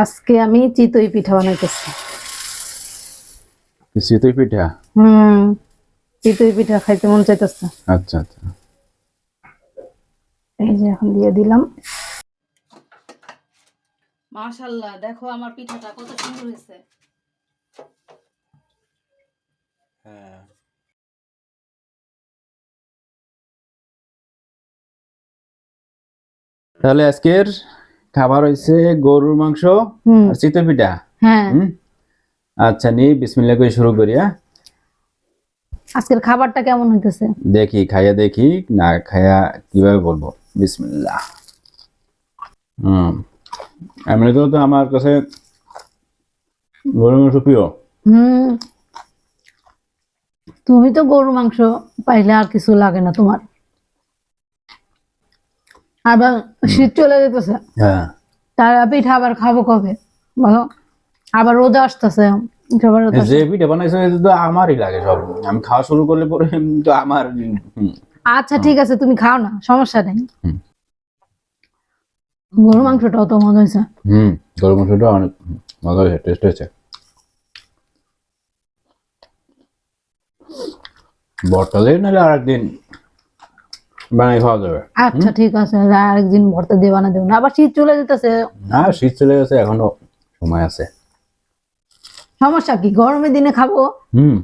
আজকে আমি চিতই পিঠা বানাইতেছি। চিতই পিঠা? হুম চিতই পিঠা খাইতে মন চাইতেছে। আচ্ছা আচ্ছা। এই যে এখন দিয়ে দিলাম। মাশাল্লাহ দেখো আমার পিঠাটা কত সুন্দর হয়েছে। তাহলে আজকের খাবার হয়েছে গরুর মাংস আর চিতই পিঠা। হ্যাঁ। আচ্ছা নি বিসমিল্লাহ করে শুরু করি হ্যাঁ? আজকের খাবারটা কেমন হইতেছে? দেখি খাইয়া দেখি না খাইয়া কীভাবে বলব? বিসমিল্লাহ। হুম। এমনিতেও তো আমার কাছে গরুর মাংস প্রিয়। হুম। তুমি তো গরু মাংস পাইলে আর কিছু লাগে না তোমার। আবার শীত চলে যেতেছে। হ্যাঁ। তার পিঠা আবার খাব কবে? বলো। আবার রোদে আসতেছে। যে পিঠা বানাইছো এটা তো আমারই লাগে সব। আমি খাওয়া শুরু করলে পরে তো আমার আচ্ছা ঠিক আছে তুমি খাও না সমস্যা নেই। গরু মাংসটাও তো মজা হয়েছে হুম গরুর মাংসটা অনেক মজা হয়েছে টেস্ট হয়েছে বর্তালে নাহলে আর একদিন বানাই খাওয়া যাবে। আচ্ছা ঠিক আছে আরেকদিন ভর্তা দিয়ে বানা দেবো। না আবার শীত চলে যেতেছে। না শীত চলে গেছে এখনও সময় আছে। সমস্যা কি? গরমের দিনে খাব? হুম।